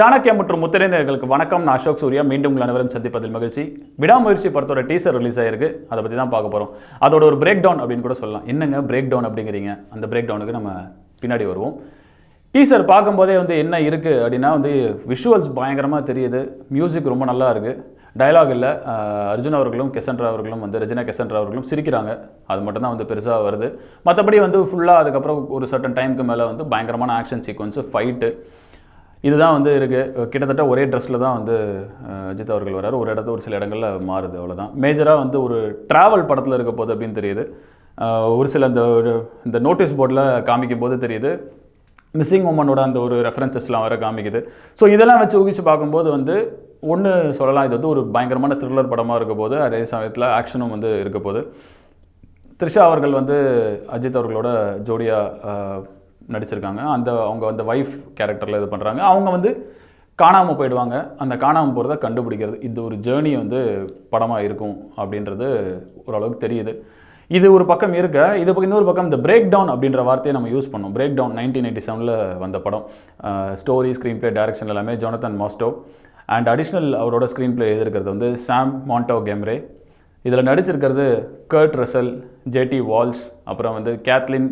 சாணக்கியம் மற்றும் முத்திரைஞர்களுக்கு வணக்கம். நான் அசோக் சூர்யா. மீண்டும் உங்கள் அனைவரும் சந்திப்பதில் மகிழ்ச்சி. விடாமுயற்சி படத்தோட டீசர் ரிலீஸ் ஆயிருக்கு. அதை பற்றி தான் பார்க்க போகிறோம் அதோட ஒரு பிரேக் டவுன் அப்படின்னு கூட சொல்லலாம். என்னங்க பிரேக் டவுன் அப்படிங்கிறீங்க? அந்த பிரேக் டவுனுக்கு நம்ம பின்னாடி வருவோம். டீசர் பார்க்கும்போதே வந்து என்ன இருக்குது அப்படின்னா வந்து விஷுவல்ஸ் பயங்கரமாக தெரியுது. மியூசிக் ரொம்ப நல்லா இருக்குது டயலாக் இல்லை. அர்ஜுன் அவர்களும் கெசன்ட்ரா அவர்களும் வந்து ரஜினா கெசன்ட்ரா அவர்களும் சிரிக்கிறாங்க. அது மட்டும்தான் வந்து பெருசாக வருது. மற்றபடி வந்து ஃபுல்லாக அதுக்கப்புறம் ஒரு சர்டன் டைமுக்கு மேலே வந்து பயங்கரமான ஆக்ஷன் சீக்வன்ஸு ஃபைட்டு இதுதான் வந்து இருக்குது கிட்டத்தட்ட ஒரே ட்ரெஸ்ஸில் தான் வந்து அஜித் அவர்கள் வராரு. ஒரு இடத்துல ஒரு சில இடங்களில் மாறுது அவ்வளோதான் மேஜராக வந்து ஒரு ட்ராவல் படத்தில் இருக்க போது அப்படின்னு தெரியுது. ஒரு சில அந்த ஒரு- இந்த நோட்டீஸ் போர்டில் காமிக்கும் போது தெரியுது. மிஸ்ஸிங் உமனோட அந்த ஒரு ரெஃபரன்சஸ்லாம் வர காமிக்குது. ஸோ இதெல்லாம் வச்சு ஊகிச்சு பார்க்கும்போது வந்து ஒன்று சொல்லலாம். இது வந்து ஒரு பயங்கரமான த்ரில்லர் படமாக இருக்க போது அதே சமயத்தில் ஆக்ஷனும் வந்து இருக்க போது. த்ரிஷா அவர்கள் வந்து அஜித் அவர்களோட ஜோடியாக நடிச்சிருக்காங்க. அந்த அவங்க அந்த ஒய்ஃப் கேரக்டரில் இது பண்ணுறாங்க அவங்க வந்து காணாமல் போயிடுவாங்க. அந்த காணாமல் போகிறத கண்டுபிடிக்கிறது இந்த ஒரு ஜேர்னி வந்து படமாக இருக்கும் அப்படின்றது ஓரளவுக்கு தெரியுது. இது ஒரு பக்கம் இருக்க இது பக்கம் இன்னொரு பக்கம் இந்த பிரேக் டவுன் அப்படின்ற வார்த்தையை நம்ம யூஸ் பண்ணோம். பிரேக் டவுன் நைன்டீன் எயிட்டி செவனில் வந்த படம். ஸ்டோரி ஸ்க்ரீன் ப்ளே டைரக்ஷன் எல்லாமே ஜோனத்தன் மாஸ்டோ அண்ட் அடிஷ்னல் அவரோட ஸ்க்ரீன் ப்ளே எழுதிருக்கிறது வந்து சாம் மாண்டோ கெம்ரே இதில் நடிச்சிருக்கிறது Kurt Russell J T Walsh அப்புறம் வந்து கேத்லின்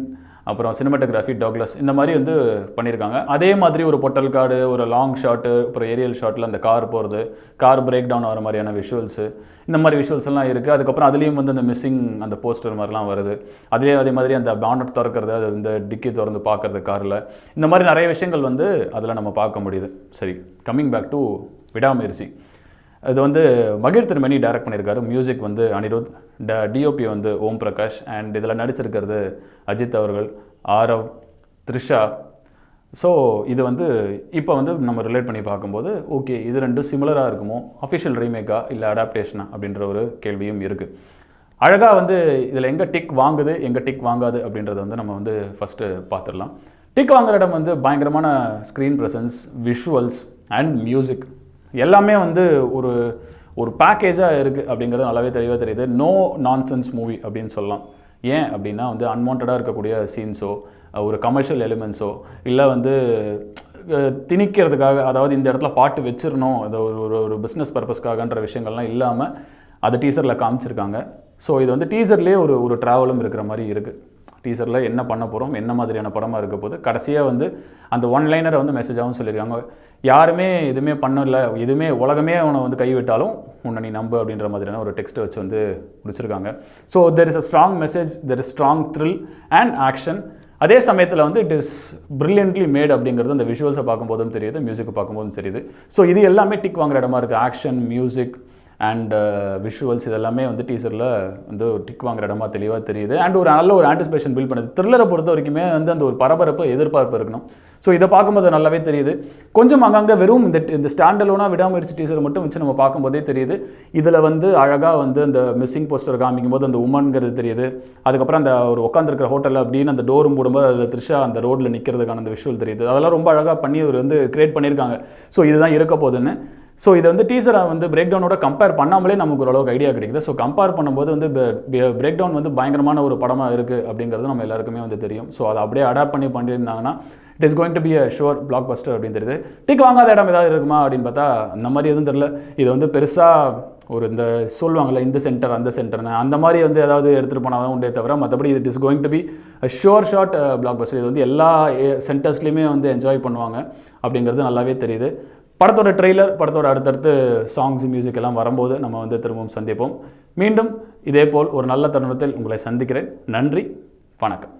அப்புறம் சினிமாட்டோகிராஃபி டாக்லஸ் இந்த மாதிரி வந்து பண்ணியிருக்காங்க. அதே மாதிரி ஒரு பொட்டல் கார்டு ஒரு லாங் ஷாட்டு அப்புறம் ஏரியல் ஷாட்டில் அந்த கார் போகிறது கார் பிரேக் டவுன் ஆகிற மாதிரியான விஷுவல்ஸு இந்த மாதிரி விஷுவல்ஸ் எல்லாம் இருக்குது அதுக்கப்புறம் அதுலேயும் வந்து அந்த மிஸ்ஸிங் அந்த போஸ்டர் மாதிரிலாம் வருது. அதே அதே மாதிரி அந்த பேனட் திறக்கிறது அது இந்த டிக்கி திறந்து பார்க்குறது காரில் இந்த மாதிரி நிறைய விஷயங்கள் வந்து அதில் நம்ம பார்க்க முடியுது. சரி கம்மிங் பேக் டு விடாமுயற்சி. இது வந்து மகிழ் திருமணி டைரக்ட் பண்ணியிருக்காரு. மியூசிக் வந்து அனிருத் ட டிஓபி வந்து ஓம் பிரகாஷ் அண்ட் இதில் நடிச்சிருக்கிறது அஜித் அவர்கள் ஆரவ் த்ரிஷா. ஸோ இது வந்து இப்போ வந்து நம்ம ரிலேட் பண்ணி பார்க்கும்போது ஓகே இது ரெண்டும் சிமிலராக இருக்குமோ? அஃபிஷியல் ரீமேக்கா இல்லை அடாப்டேஷனா அப்படின்ற ஒரு கேள்வியும் இருக்குது அழகாக வந்து இதில் எங்கே டிக் வாங்குது எங்கே டிக் வாங்காது அப்படின்றத வந்து நம்ம வந்து ஃபஸ்ட்டு பார்த்துடலாம். டிக் வாங்குற இடம் வந்து பயங்கரமான screen presence visuals and music எல்லாமே வந்து ஒரு ஒரு பேக்கேஜாக இருக்குது அப்படிங்கிறது நல்லாவே தெளிவாக தெரியுது. நோ நான்சென்ஸ் மூவி அப்படின்னு சொல்லலாம். ஏன் அப்படின்னா வந்து அன்வான்டாக இருக்கக்கூடிய சீன்ஸோ ஒரு கமர்ஷியல் எலிமெண்ட்ஸோ இல்லை வந்து திணிக்கிறதுக்காக அதாவது இந்த இடத்துல பாட்டு வச்சிடணும் அது ஒரு ஒரு ஒரு பிஸ்னஸ் பர்பஸ்க்காகன்ற விஷயங்கள்லாம் இல்லாமல் அதை டீசரில் காமிச்சிருக்காங்க. ஸோ இது வந்து டீசர்லேயே ஒரு ஒரு ட்ராவலும் இருக்கிற மாதிரி இருக்குது டீசரில் என்ன பண்ண போகிறோம் என்ன மாதிரியான படமாக இருக்க போது கடைசியாக வந்து அந்த ஒன் லைனரை வந்து மெசேஜாகவும் சொல்லியிருக்காங்க. யாருமே எதுவுமே பண்ணல எதுவுமே உலகமே அவனை வந்து கைவிட்டாலும் உன்னை நீ நம்பு அப்படின்ற மாதிரியான ஒரு டெக்ஸ்ட்டை வச்சு வந்து முடிச்சிருக்காங்க. So there is a strong message there is strong thrill and action அதே சமயத்தில் வந்து இட் இஸ் பிரில்லியன்ட்லி மேட் அப்படிங்கிறது அந்த விஷுவல்ஸை பார்க்கும்போதும் தெரியுது மியூசிக்கை பார்க்கும்போதும் தெரியுது. ஸோ இது எல்லாமே டிக் வாங்குற இடமா இருக்குது action music and visuals uh, இதெல்லாமே வந்து டீசரில் வந்து டிக் வாங்குற இடமா தெளிவாக தெரியுது. அண்ட் ஒரு நல்ல ஒரு ஆன்டிசிபேஷன் பில் பண்ணுது. த்ரில்லரை பொறுத்த வரைக்குமே வந்து அந்த ஒரு பரபரப்பு எதிர்பார்ப்பு இருக்கணும். ஸோ இதை பார்க்கும்போது நல்லாவே தெரியுது. கொஞ்சம் அங்கங்கே வெறும் இந்த இந்த ஸ்டாண்டலோனாக விடாமுயற்சி டீசர் மட்டும் வச்சு நம்ம பார்க்கும்போதே தெரியுது. இதில் வந்து அழகாக வந்து அந்த மிஸ்ஸிங் போஸ்டர் காமிக்கும் போது அந்த உமன்கிறது தெரியுது. அதுக்கப்புறம் அந்த ஒரு உட்காந்துருக்கிற ஹோட்டலில் அப்படின்னு அந்த டோரும் போடும்போது அதில் த்ரிஷா அந்த ரோட்டில் நிற்கிறதுக்கான அந்த விஷுவல் தெரியுது. அதெல்லாம் ரொம்ப அழகாக பண்ணி அவர் வந்து கிரியேட் பண்ணியிருக்காங்க. ஸோ இதுதான் இருக்க போகுதுன்னு. ஸோ இதை வந்து டீசரை வந்து பிரேக் டவுனோட கம்பேர் பண்ணாமலே நமக்கு ஓரளவுக்கு ஐடியா கிடைக்குது. ஸோ கம்பேர் பண்ணும்போது வந்து பிரேக் டவுன் வந்து பயங்கரமான ஒரு படமாக இருக்குது அப்படிங்கிறது நம்ம எல்லாருக்குமே வந்து தெரியும். ஸோ அதை அப்படியே அடாப்ட் பண்ணி பண்ணியிருந்தாங்கன்னா it is going to be a sure blockbuster அப்படின்னு தெரியுது. டிக் வாங்காத இடம் ஏதாவது இருக்குமா அப்படின்னு பார்த்தா அந்த மாதிரி எதுவும் தெரில இது வந்து பெருசாக ஒரு இந்த சொல்லுவாங்கள்ல இந்த சென்டர் அந்த சென்டர்னு அந்த மாதிரி வந்து ஏதாவது எடுத்துகிட்டு போனால் தான் உண்டே தவிர மற்றபடி it is going to be sure shot blockbuster இது வந்து எல்லா சென்டர்ஸ்லேயுமே வந்து என்ஜாய் பண்ணுவாங்க அப்படிங்கிறது நல்லாவே தெரியுது. படத்தோட ட்ரெய்லர் படத்தோட அடுத்தடுத்து சாங்ஸ் மியூசிக் எல்லாம் வரும்போது நம்ம வந்து திரும்பவும் சந்திப்போம். மீண்டும் இதேபோல் ஒரு நல்ல தருணத்தில் உங்களை சந்திக்கிறேன். நன்றி வணக்கம்.